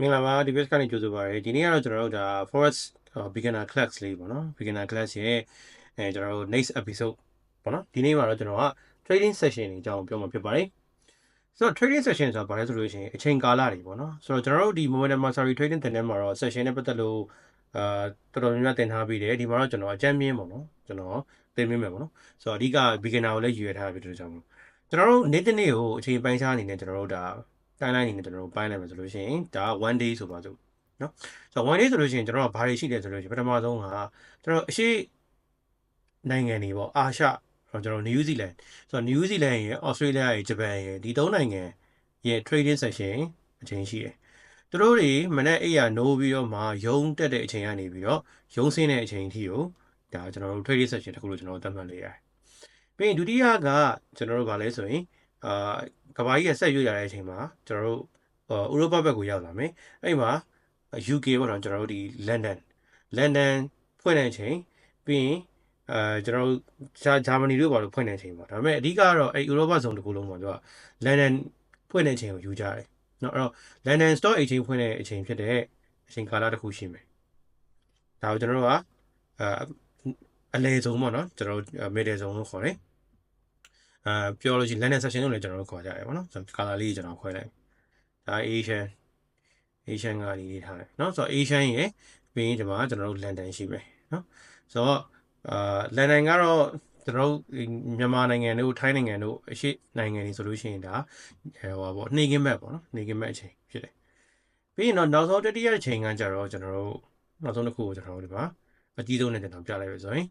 မင်္ဂလာပါဒီဘက်ကနေကြိုဆိုပါရစေဒီနေ့ကတော့ကျွန်တော်တို့ဒါ forest beginner class လေးပေါ့နော် beginner class ရဲ့အဲကျွန်တော်တို့ next episode ပေါ့နော်ဒီနေ့မှာတော့ကျွန်တော်က trading session တွေအကြောင်းပြောမှာဖြစ်ပါတယ်ဆိုတော့ trading session ဆိုတာဘာလဲဆိုလို့ရှိရင်အချိန်ကာလတွေပေါ့နော်ဆိုတော့ကျွန်တော်တို့ဒီ momentum mastery trading တင်တဲ့မှာတော့ session နဲ့ပတ်သက်လို့အာတော်တော်များများတင်ထားပြီးတယ်ဒီမှာတော့ကျွန်တော်အကြမ်းမြင့်ပေါ့နော်ကျွန်တော်သင်မိမယ်ပေါ့နော်ဆိုတော့အဓိက beginner ကိုလည်းယူရထားပြီးတဲ့ကြောင့်ကျွန်တော်တို့နေ့တစ်နေ့ကိုအချိန်ပိုင်းခြားအနေနဲ့ကျွန်တော်တို့ဒါ timeline အနေနဲ့ကျွန်တော်တို့ပိုင်းလိုက်မယ်ဆိုလို့ရှိရင်ဒါက1 day ဆိုပါစို့နော်ဆိုတော့1 day ဆိုလို့ရှိရင်ကျွန်တော်ကဘာတွေရှိတယ်ဆိုလို့ရှိရင်ပထမဆုံးကကျွန်တော်အရှိနိုင်ငံတွေပေါ့အာရှကျွန်တော် New Zealand ဆိုတော့ New Zealand ရဲ့ Australia ရဲ့ Japan ရဲ့ဒီသုံးနိုင်ငံရဲ့ trading session အချိန်ရှိတယ်သူတို့တွေမနေ့အိယာနိုးပြီးတော့မှယုံတက်တဲ့အချိန်ကနေပြီးတော့ယုံဆင်းတဲ့အချိန်အထိကိုဒါကျွန်တော်တို့ trading session တခုလို့ကျွန်တော်သတ်မှတ်လိုက်ရတယ်ပြီးရင်ဒုတိယကကျွန်တော်တို့ဗာလဲဆိုရင် အာကဘာကြီးကဆက်ရွေ့ရတဲ့အချိန်မှာကျွန်တော်တို့ဥရောပဘက်ကိုရောက်လာမယ်အဲ့မှာ UK ပေါ့နော်ကျွန်တော်တို့ဒီ London London ဖွင့်တဲ့အချိန်ပြီးရင်အဲကျွန်တော်တို့ဂျာမနီတို့ဘာလို့ဖွင့်တဲ့အချိန်မှာဒါပေမဲ့အဓိကကတော့အဲဥရောပဇုံတစ်ခုလုံးမှာသူက London ဖွင့်တဲ့အချိန်ကိုယူကြတယ်နော်အဲ့တော့ London Stock Exchange ဖွင့်တဲ့အချိန်ဖြစ်တဲ့အချိန်ကာလတစ်ခုရှိမယ်ဒါကိုကျွန်တော်တို့ကအဲအလဲဆုံးပေါ့နော်ကျွန်တော်တို့ middle zone လို့ခေါ်တယ် အာပြောလို့ရှိရင် London session လို့လည်းကျွန်တော်တို့ခေါ်ကြတယ်ပေါ့နော်ကာလာလေးကျွန်တော်ခွဲလိုက်ဒါ Asian Asian ကဒီလေးထားတယ်เนาะဆိုတော့ Asian ရဲ့ပြီးရင်ဒီမှာကျွန်တော်တို့ London ရှိမယ်เนาะဆိုတော့အာ London ကတော့ကျွန်တော်တို့မြန်မာနိုင်ငံတို့ထိုင်းနိုင်ငံတို့အရှိနိုင်ငံတွေဆိုလို့ရှိရင်ဒါဟိုပါပေါ့နှိကင်းဘက်ပေါ့နော်နှိကင်းဘက်အချိန်ဖြစ်တယ်ပြီးရင်တော့နောက်ဆုံးတတိယအချိန်ကကြတော့ကျွန်တော်တို့နောက်ဆုံးတစ်ခုကိုကျွန်တော်တို့ဒီမှာအကြီးဆုံးနဲ့ကျွန်တော်ပြလိုက်ပြီဆိုရင်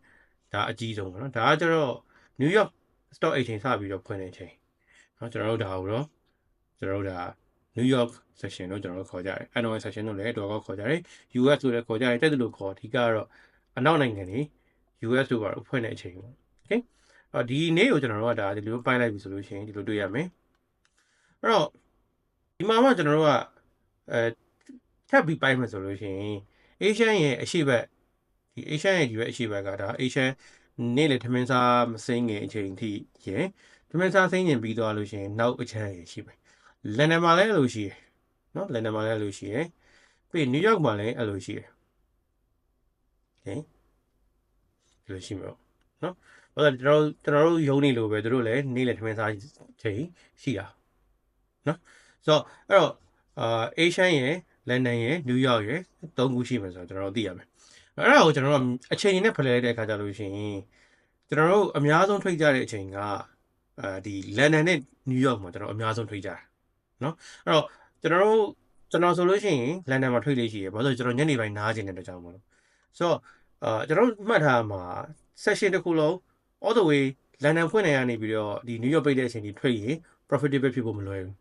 ဒါအကြီးဆုံးပေါ့နော်ဒါကကျတော့ New York stock exchange စပြီးတော့ဖွင့်တဲ့အချိန်เนาะကျွန်တော်တို့ဒါကိုတော့ကျွန်တော်တို့ဒါ New York section လို့ကျွန်တော်တို့ခေါ်ကြတယ် NOI section လို့လည်းတော့ခေါ်ကြတယ် US လို့လည်းခေါ်ကြတယ်တက်တယ်လို့ခေါ်အဓိကတော့အနောက်နိုင်ငံတွေ US တို့ကတော့ဖွင့်တဲ့အချိန်ပေါ့ okay အော်ဒီနေ့ကိုကျွန်တော်တို့ကဒါဒီလိုပိုင်းလိုက်ပြီဆိုလို့ရှိရင်ဒီလိုတွေ့ရမယ်အဲ့တော့ဒီမှာမှကျွန်တော်တို့ကအဲထပ်ပြီးပိုင်းမယ်ဆိုလို့ရှိရင် Asian ရဲ့အရှိဘက်ဒီ Asian ရဲ့ဒီဘက်အရှိဘက်ကဒါ Asian နေ့လေထမင်းစားမစိမ့်ငယ်အချိန်ထိရယ်ထမင်းစားစိမ့်ကျင်ပြီးသွားလို့ရှိရင်နောက်အချမ်းရရှိမယ်လန်ဒန်မှာလည်းအဲ့လိုရှိရယ်နော်လန်ဒန်မှာလည်းအဲ့လိုရှိရယ်ပြီးနယူးယောက်မှာလည်းအဲ့လိုရှိရယ်ဟင်ဒီလိုရှိမှာနော်ဘာလို့ကျွန်တော်ကျွန်တော်တို့ယုံနေလို့ပဲသူတို့လည်းနေ့လေထမင်းစားချိန်ရှိတာနော်ဆိုတော့အဲ့တော့အာအေရှန်ရယ်လန်ဒန်ရယ်နယူးယောက်ရယ်သုံးခုရှိမယ်ဆိုတော့ကျွန်တော်တို့သိရမယ် အဲ့ဒါကိုကျွန်တော်တို့အချိန်နဲ့ဖလှယ်လိုက်တဲ့အခါကျလို့ရှိရင်ကျွန်တော်တို့အများဆုံးထိကြတဲ့အချိန်ကအဲဒီလန်ဒန်နဲ့နယူးယောက်မှာကျွန်တော်အများဆုံးထိကြတာเนาะအဲ့တော့ကျွန်တော်တို့ကျွန်တော်ဆိုလို့ရှိရင်လန်ဒန်မှာထိလေးရှိရယ်ဘာလို့ကျွန်တော်ညနေပိုင်းနားကျင်တဲ့အတွက်ကြောင့်မလို့ဆိုတော့အာကျွန်တော်မှတ်ထားမှာ session တစ်ခုလုံး all the way လန်ဒန်ဖွင့်နေရနေပြီးတော့ဒီ New York ပိတ်တဲ့အချိန်ဒီ trade ရင် profitable ဖြစ်ဖို့မလွယ်ဘူး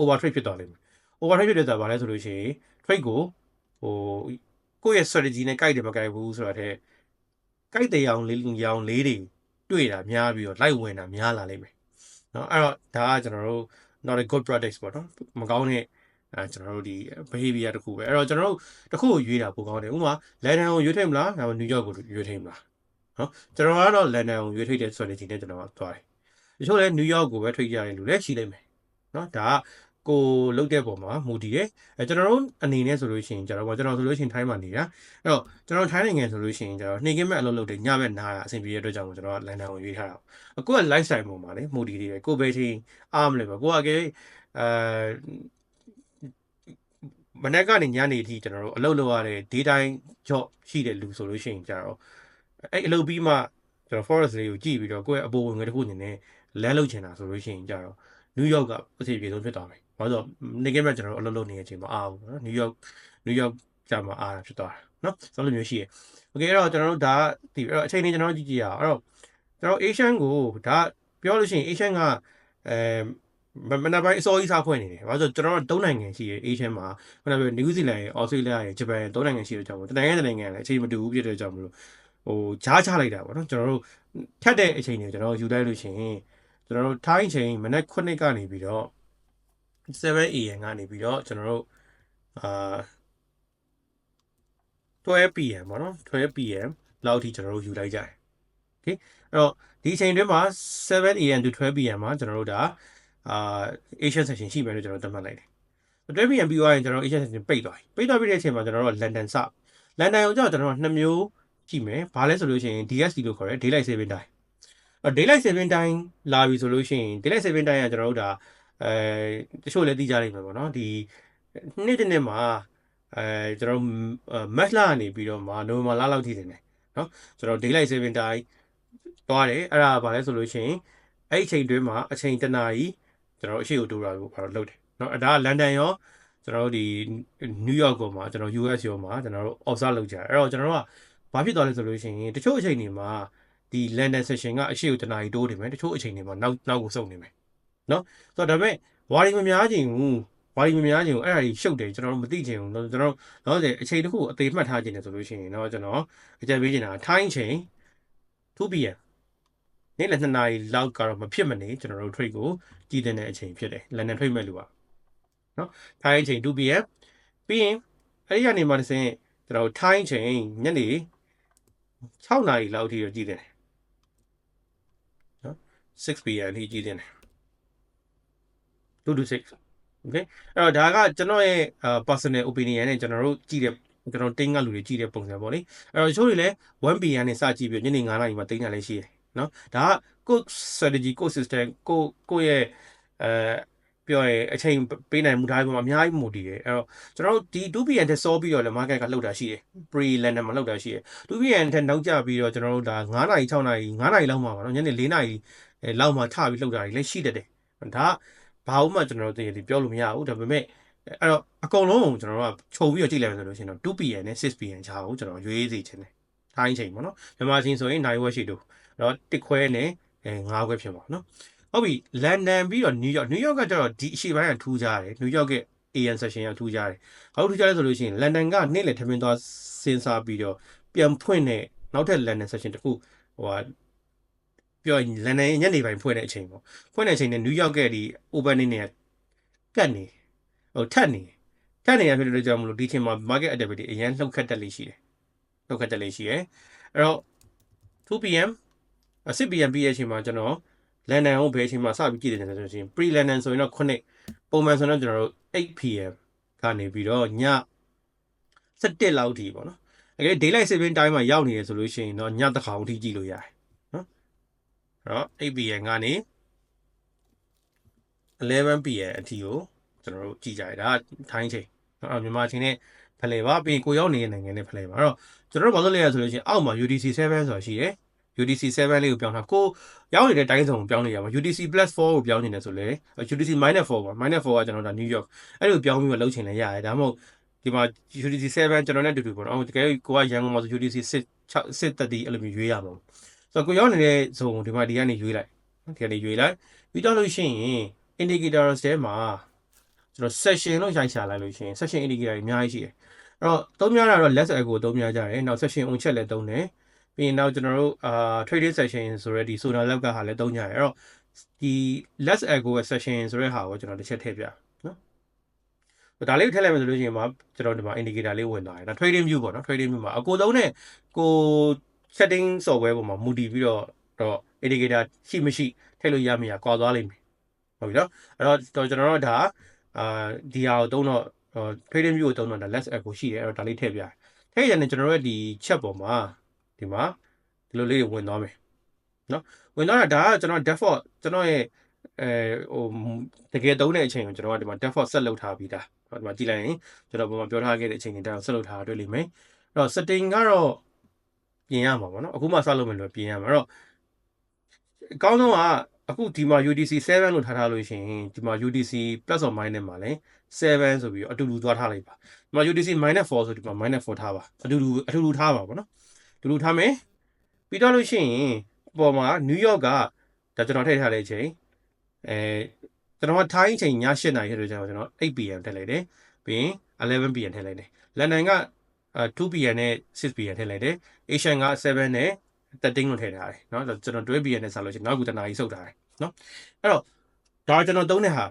over trade ဖြစ်သွားလိမ့်မယ် over trade ဖြစ်တဲ့ဆိုတာဘာလဲဆိုလို့ရှိရင် trade ကိုဟို ကိုယ့်ရဲ့ strategy နဲ့ကြိုက်တယ်မကြိုက်ဘူးဆိုတာတဲ့ကြိုက်တဲ့ရောင်လေးရောင်လေးတွေတွေ့တာများပြီးတော့ light ဝင်တာများလာလိမ့်မယ်เนาะအဲ့တော့ဒါကကျွန်တော်တို့ not a good practice ပေါ့နော်မကောင်းတဲ့အဲကျွန်တော်တို့ဒီ behavior တခုပဲအဲ့တော့ကျွန်တော်တို့တခုကိုရွေးတာပိုကောင်းတယ်ဥပမာလန်ဒန်ကိုရွေးထိမလားဒါမှနယူးယောက်ကိုရွေးထိမလားနော်ကျွန်တော်ကတော့လန်ဒန်ကိုရွေးထိတဲ့ strategy နဲ့ကျွန်တော်ကသွားတယ်တချို့လည်းနယူးယောက်ကိုပဲထိကြရတယ်လို့လည်းရှိလိမ့်မယ်နော်ဒါက ကိုလုတ်တဲ့ပုံမှာမူတည်တယ်အဲကျွန်တော်တို့အနေနဲ့ဆိုလို့ရှိရင်ကျွန်တော်ကျွန်တော်ဆိုလို့ရှိရင်ထိုင်းမှာနေတာအဲ့တော့ကျွန်တော်ထိုင်းနိုင်ငံဆိုလို့ရှိရင်ကျွန်တော်နှိမ်ကင်းမဲ့အလုပ်လုပ်တယ်ညဘက်နားတာအဆင်ပြေတဲ့အတွက်ကြောင့်ကျွန်တော်ကလန်ဒန်ကိုရွေးထားတာအခုက lifestyle ပုံမှာလေမူတည်တယ်ကိုပဲချင်းအားမလဲပါကိုကကဲအဲမနေ့ကနေညနေအထိကျွန်တော်တို့အလုပ်လုပ်ရတဲ့ day time job ရှိတဲ့လူဆိုလို့ရှိရင်ကျတော့အဲ့အလုပ်ပြီးမှကျွန်တော် forest လေးကိုကြည့်ပြီးတော့ကိုယ့်ရဲ့အပေါ်ဝင်ငွေတစ်ခုအနေနဲ့လမ်းလုပ်ချင်တာဆိုလို့ရှိရင်ကျတော့နယူးယောက်ကအစီအပြေဆုံးဖြစ်သွားမယ်။ ဘာလို့နေကဲမှာကျွန်တော်အလုပ်လုပ်နေတဲ့အချိန်မှာအားဘူးနော်။နယူးယောက်နယူးယောက်ကျမှအားတာဖြစ်သွားတာနော်။ဆိုလိုမျိုးရှိရယ်။ Okay အဲ့တော့ကျွန်တော်တို့ဒါဒီအဲ့တော့အချိန်လေးကျွန်တော်တို့ကြည့်ကြည့်ရအောင်။အဲ့တော့ကျွန်တော် Asian ကိုဒါပြောလို့ရှိရင် Asian ကအဲမနက်ပိုင်းအစောကြီးစားဖွင့်နေတယ်။ဘာလို့ကျွန်တော်တို့သုံးနိုင်ငံရှိရယ် Asian မှာခုနကပြော New Zealand ရယ် Australia ရယ် Japan ရယ်သုံးနိုင်ငံရှိတဲ့ကြောင့်တနိုင်ငံတနိုင်ငံလည်းအချိန်မတူဘူးဖြစ်တဲ့ကြောင့်မလို့ဟိုဂျားချလိုက်တာပေါ့နော်ကျွန်တော်တို့ထက်တဲ့အချိန်တွေကျွန်တော်ယူလိုက်လို့ရှိရင်ကျွန်တော်တို့ထိုင်းချိန်မနက်9ကနေပြီးတော့ 7am ကနေပြီးတော့ကျွန်တော်တို့အာ 12pm ပေါ့နော် 12pm လောက်ထိကျွန်တော်တို့ယူလိုက်ကြတယ်။ Okay အဲ့တော့ဒီအချိန်တွင်းမှာ 7am to 12pm မှာကျွန်တော်တို့ဒါအာ Asian session ရှိမယ်လို့ကျွန်တော်သတ်မှတ်လိုက်တယ်။တွဲပြီးရင်ပြီးသွားရင်ကျွန်တော် Asian session ပိတ်သွားပြီပိတ်သွားပြီးတဲ့အချိန်မှာကျွန်တော်တို့လန်ဒန်စလန်ဒန်ကိုကြောက်ကျွန်တော်တို့နှစ်မျိုးကြည့်မယ်ဘာလဲဆိုလို့ရှိရင် DST လို့ခေါ်တယ် Daylight Saving Time အဲ Daylight Saving Time လာပြီဆိုလို့ရှိရင် Daylight Saving Time ကကျွန်တော်တို့ဒါ အဲတချို့လည်းသိကြနိုင်မှာပေါ့နော်ဒီနှစ်တစ်နှစ်မှာအဲကျွန်တော် match လာနေပြီးတော့မှ November လလောက်ထိတင်တယ်နော်ကျွန်တော် daylight saving time သွားတယ်အဲ့ဒါဘာလဲဆိုလို့ရှိရင်အဲ့အချိန်တွင်းမှာအချိန်တနာကြီးကျွန်တော်အရှိကိုတိုးတာကိုဘာလို့လုပ်တယ်နော်အဲ့ဒါလန်ဒန်ရောကျွန်တော်တို့ဒီ New York ကိုမှာကျွန်တော် US ရောမှာကျွန်တော်တို့ observe လုပ်ကြတယ်အဲ့တော့ကျွန်တော်တို့ကဘာဖြစ်သွားလဲဆိုလို့ရှိရင်တချို့အချိန်တွေမှာဒီ London session ကအရှိကိုတနာကြီးတိုးနေမယ်တချို့အချိန်တွေမှာနောက်နောက်ကိုစုံနေမယ် နော်ဆိုတော့ဒါပေမဲ့ဝါရီမများခြင်းဘူးဝါရီမများခြင်းကိုအဲ့ဒါကြီးရှုပ်တယ်ကျွန်တော်တို့မသိခြင်းဘူးကျွန်တော်တို့တော့အချိန်တစ်ခုအသေးမှတ်ထားခြင်းတယ်ဆိုလို့ရှိရင်တော့ကျွန်တော်အကြံပေးချင်တာထိုင်းချိန် 2pm နေ့လယ်2နာရီလောက်ကတော့မဖြစ်မနေကျွန်တော်တို့ trade ကိုကြည်တဲ့အချိန်ဖြစ်တယ်လန်ဒန် trade မဲ့လူပါနော်ထိုင်းချိန် 2pm ပြီးရင်အဲ့ဒီကနေမှတစ်ဆင့်ကျွန်တော်ထိုင်းချိန်ညနေ6နာရီလောက်ထိတော့ကြည်တယ်နော် 6pm ထိကြည်တယ် 2 to 6 okay အဲ့တော့ဒါကကျွန်တော်ရဲ့ personal opinion နဲ့ကျွန်တော်တို့ကြည့်တဲ့ကျွန်တော်တင်းကလူတွေကြည့်တဲ့ပုံစံပေါ့လေအဲ့တော့တချို့တွေလည်း 1pm နဲ့စကြည့်ပြီးညနေ9နာရီမှာတင်းကြလည်းရှိတယ်နော်ဒါကကို strategy ကို system ကိုကိုရဲ့အဲပြောရင်အချိန်ပေးနိုင်မှုဒါတွေပေါ်မှာအများကြီးမူတည်တယ်အဲ့တော့ကျွန်တော်တို့ဒီ 2pm တက်စောပြီးတော့လည်း market ကလှုပ်တာရှိတယ် pre london မှာလှုပ်တာရှိတယ် 2pm တက်နောက်ကျပြီးတော့ကျွန်တော်တို့ဒါ9နာရီ6နာရီ9နာရီလောက်မှာပါနော်ညနေ4နာရီလောက်မှာထပြီးလှုပ်တာတွေလည်းရှိတတ်တယ်ဒါ ဘာမှကျွန်တော်တို့တကယ်ပြောလို့မရဘူးဒါပေမဲ့အဲ့တော့အကုန်လုံးကျွန်တော်တို့ကခြုံပြီးတော့ကြည့်လိုက်မယ်ဆိုလို့ရှိရင်တော့ 2pm နဲ့ 6pm ခြားကိုကျွန်တော်ရွေးစီခြင်းတယ်ထိုင်းချိန်ပေါ့နော်မြန်မာချင်းဆိုရင်နိုင်ဝက်ရှိတို့တော့တစ်ခွဲနဲ့အဲ၅ခွဲဖြစ်ပါနော်ဟုတ်ပြီလန်ဒန်ပြီးတော့နယူးယောက်နယူးယောက်ကကျတော့ဒီအရှိပိုင်းကထူးကြတယ်နယူးယောက်က AN session ကထူးကြတယ်ဘာလို့ထူးကြလဲဆိုလို့ရှိရင်လန်ဒန်ကနေ့လည်ထမင်းသွားစဉ်းစားပြီးတော့ပြန်ဖွင့်တဲ့နောက်ထပ်လန်ဒန် session တခုဟိုဟာ ပြောရင်လန်ဒန်ညနေပိုင်းဖွင့်တဲ့အချိန်ပေါ့ဖွင့်တဲ့အချိန်နဲ့နယူးယောက်ကဒီ open နေနေကတ်နေဟိုထက်နေထက်နေရဖြစ်လို့ကြောင့်မလို့ဒီချိန်မှာ market activity အရင်လှုပ်ခတ်တက်လေးရှိတယ်လှုပ်ခတ်တက်လေးရှိတယ်အဲ့တော့ 2pm စစ် PM ပြီးရဲ့အချိန်မှာကျွန်တော်လန်ဒန်ကိုဘယ်အချိန်မှာစပြီးကြည့်တယ်ဆိုရင် pre london ဆိုရင်တော့9ပုံမှန်ဆိုတော့ကျွန်တော်တို့ 8pm ကနေပြီးတော့ည7လောက်ထိပေါ့နော်အဲ daylight saving time မှာရောက်နေရဆိုလို့ရှိရင်တော့ညတစ်ခါအထိကြည့်လို့ရတယ် နော်အဲ့တော့ 8pm ကနေ 11pm အထိကိုကျွန်တော်တို့ကြည့်ကြရတာထိုင်းချိန်နော်မြန်မာချိန်နဲ့ဖလှယ်ပါပြီးကိုရောက်နေတဲ့နိုင်ငံနဲ့ဖလှယ်ပါအဲ့တော့ကျွန်တော်တို့ဘာလို့လဲဆိုလို့ရှိရင်အောက်မှာ UTC 7ဆိုတာရှိတယ် UTC 7လေးကိုပြောင်းတာကိုရောက်နေတဲ့တိုင်းစုံကိုပြောင်းနေရမှာ UTC +4 ကိုပြောင်းနေတယ်ဆိုလေ UTC -4 ပါ -4 ကကျွန်တော်ဒါ New York အဲ့လိုပြောင်းပြီးမှလုပ်ချင်လဲရတယ်ဒါမှမဟုတ်ဒီမှာ UTC 7ကျွန်တော်နဲ့တူတူပေါ့နော်တကယ်ကိုကရန်ကုန်မှာဆို UTC 6 630အဲ့လိုမျိုးရွေးရမှာ ဆိုတော့ကိုရောက်နေတဲ့ဇုံဒီမှာဒီကနေရွေးလိုက်ဒီကနေရွေးလိုက်ပြီးတော့လို့ရှိရင် indicators ထဲမှာကျွန်တော် session လို့ရိုက်ချလိုက်လို့ရှိရင် session indicator တွေအများကြီးရှိတယ်အဲ့တော့သုံးများတာတော့ less echo သုံးများကြတယ်နောက် session on check လည်းသုံးတယ်ပြီးရင်နောက်ကျွန်တော်တို့အာ trading session ဆိုရဲဒီ sonar lab ကဟာလည်းသုံးကြရတယ်အဲ့တော့ဒီ less echo session ဆိုရဲဟာကိုကျွန်တော်တစ်ချက်ထည့်ပြနော်ဒါလေးထည့်လိုက်မယ်ဆိုလို့ရှိရင်မှာကျွန်တော်ဒီမှာ indicator လေးဝင်သွားတယ်ဒါ trading view ပေါ့နော် trading view မှာအကိုသုံးနဲ့ကို setting software ပေါ်မှာမူတည်ပြီးတော့တော့ indicator ရှိမရှိထည့်လို့ရမရကွာသွားလိမ့်မယ်ဟုတ်ပြီနော်အဲ့တော့ကျွန်တော်တို့ဒါအာဒီဟာကိုသုံးတော့ trading view ကိုသုံးတော့ဒါ less echo ရှိတယ်အဲ့တော့ဒါလေးထည့်ပြထည့်ရတယ်ကျွန်တော်တို့ဒီ chat ပေါ်မှာဒီမှာဒီလိုလေးဝင်သွားမယ်နော်ဝင်သွားတာဒါကကျွန်တော် default ကျွန်တော်ရဲ့အဲဟိုတကယ်သုံးတဲ့အချိန်ကိုကျွန်တော်ကဒီမှာ default set လုပ်ထားပြီးသားဒီမှာကြည့်လိုက်ရင်ကျွန်တော်ပုံမှန်ပြောထားခဲ့တဲ့အချိန်တွေတောင် set လုပ်ထားတာတွေ့လိမ့်မယ်အဲ့တော့ setting ကတော့ ပြင်ရမှာပေါ့နော်အခုမှစလုပ်မယ်လို့ပြင်ရမှာအဲ့တော့အကောင်းဆုံးကအခုဒီမှာ UDC 7လို့ထားထားလို့ရှိရင်ဒီမှာ UDC plus or minus မှာလည်း7ဆိုပြီးအတူတူသွားထားလိုက်ပါဒီမှာ UDC -4 ဆိုဒီမှာ -4 ထားပါအတူတူအတူတူထားပါဗောနော်ဒီလိုထားမယ်ပြီးတော့လို့ရှိရင်ပေါ်မှာနယူးယောက်ကဒါကျွန်တော်ထည့်ထားတဲ့အချိန်အဲကျွန်တော်ကထိုင်းအချိန်ည8နာရီထည့်လို့ကျွန်တော် 8pm ထည့်လိုက်တယ်ပြီးရင် 11pm ထည့်လိုက်တယ်လန်ဒန်က 2pm နဲ့ 6pm ထည့်လိုက်တယ် Asian က7နဲ့13လို့ထည့်ထားတယ်เนาะကျွန်တော် 12pm နဲ့ဆက်လို့ရှိရင်နောက်ကူတနာရီစုပ်ထားတယ်เนาะအဲ့တော့ဒါကျွန်တော်သုံးတဲ့ဟာ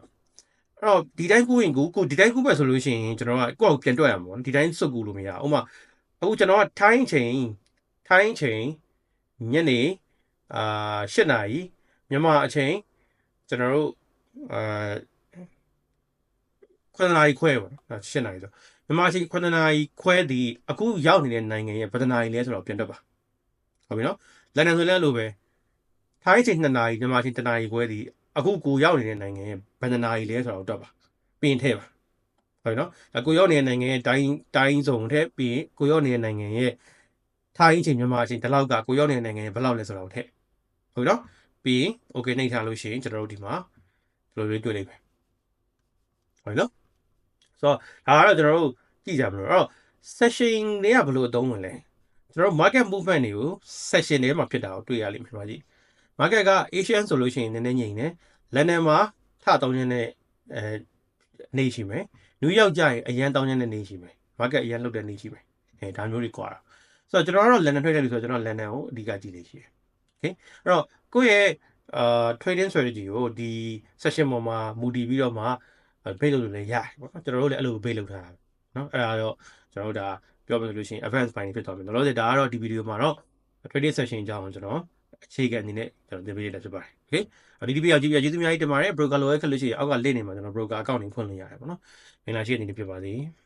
အဲ့တော့ဒီတိုင်းကူးရင်ကူကိုဒီတိုင်းကူးပဲဆိုလို့ရှိရင်ကျွန်တော်ကကိုယ့်ကိုပြန်တွက်ရမှာပေါ့ဒီတိုင်းစုပ်ကူလို့မရဥမာအခုကျွန်တော်ကထိုင်းချိန်ထိုင်းချိန်ညနေအာ8နာရီမြန်မာအချိန်ကျွန်တော်တို့အာ 9နာရီခွဲပေါ့နော်ဒါ10နာရီဆို မြန်မာချိန်9နာရီခွဲဒီအခုရောက်နေတဲ့နိုင်ငံရဲ့ဗဒနာရီလဲဆိုတော့ပြန်တက်ပါဟုတ်ပြီနော်လန်ဒန်ဆိုလည်းအဲ့လိုပဲထိုင်းချိန်2နာရီမြန်မာချိန်1နာရီခွဲဒီအခုကိုရောက်နေတဲ့နိုင်ငံရဲ့ဗဒနာရီလဲဆိုတော့တက်ပါပြင်ထဲပါဟုတ်ပြီနော်ဒါကိုရောက်နေတဲ့နိုင်ငံရဲ့တိုင်းတိုင်းစုံထဲပြီးရင်ကိုရောက်နေတဲ့နိုင်ငံရဲ့ထိုင်းချိန်မြန်မာချိန်ဒီလောက်ကကိုရောက်နေတဲ့နိုင်ငံရဲ့ဘယ်လောက်လဲဆိုတော့ထည့်ဟုတ်ပြီနော်ပြီးရင် okay နှိပ်ထားလို့ရှိရင်ကျွန်တော်တို့ဒီမှာဒီလိုလေးတွေ့လိမ့်မယ်ဟုတ်ပြီနော် ဆိုတော့ဒါကတော့ကျွန်တော်တို့ကြည့်ကြမလို့အဲ့တော့ session တွေကဘယ်လိုအသုံးဝင်လဲကျွန်တော်တို့ market movement တွေကို session တွေမှာဖြစ်တာကိုတွေ့ရလိမ့်မယ်ပါကြီး market က Asian ဆိုလို့ရှိရင်နည်းနည်းငြိမ်တယ် London မှာထတောင်းခြင်းနဲ့အဲနေရှိမယ် New York ကျရင်အရန်တောင်းခြင်းနဲ့နေရှိမယ် market အရန်လှုပ်တဲ့နေရှိမယ်အဲဒါမျိုးတွေကွာတာဆိုတော့ကျွန်တော်ကတော့ London ထွက်တယ်လို့ဆိုတော့ကျွန်တော် London ကိုအဓိကကြည့်နေရှိတယ် okay အဲ့တော့ကိုယ့်ရဲ့အာ trading strategy ကိုဒီ session ပေါ်မှာမူတည်ပြီးတော့မှ ဘေးလုပ်လို့လည်းရတယ်ပေါ့နော်ကျွန်တော်တို့လည်းအဲ့လိုဘေးလုပ်ထားတာเนาะအဲ့ဒါတော့ကျွန်တော်တို့ဒါပြောပြလို့ရှိရင် advanced buying ဖြစ်သွားပြီ။လောလောဆယ်ဒါကတော့ဒီဗီဒီယိုမှာတော့ trading session အကြောင်းကိုကျွန်တော်အခြေခံအနေနဲ့ကျွန်တော်သင်ပေးရတာဖြစ်ပါတယ်။ Okay ။ဒီဒီဗီဒီယိုကြည့်ပြကျေးဇူးအများကြီးတင်ပါတယ်။ broker လိုရဲခက်လို့ရှိရင်အောက်က link နေမှာကျွန်တော် broker account တွေဖွင့်လို့ရတယ်ပေါ့နော်။မင်္ဂလာရှိတဲ့နေ့ဖြစ်ပါစေ။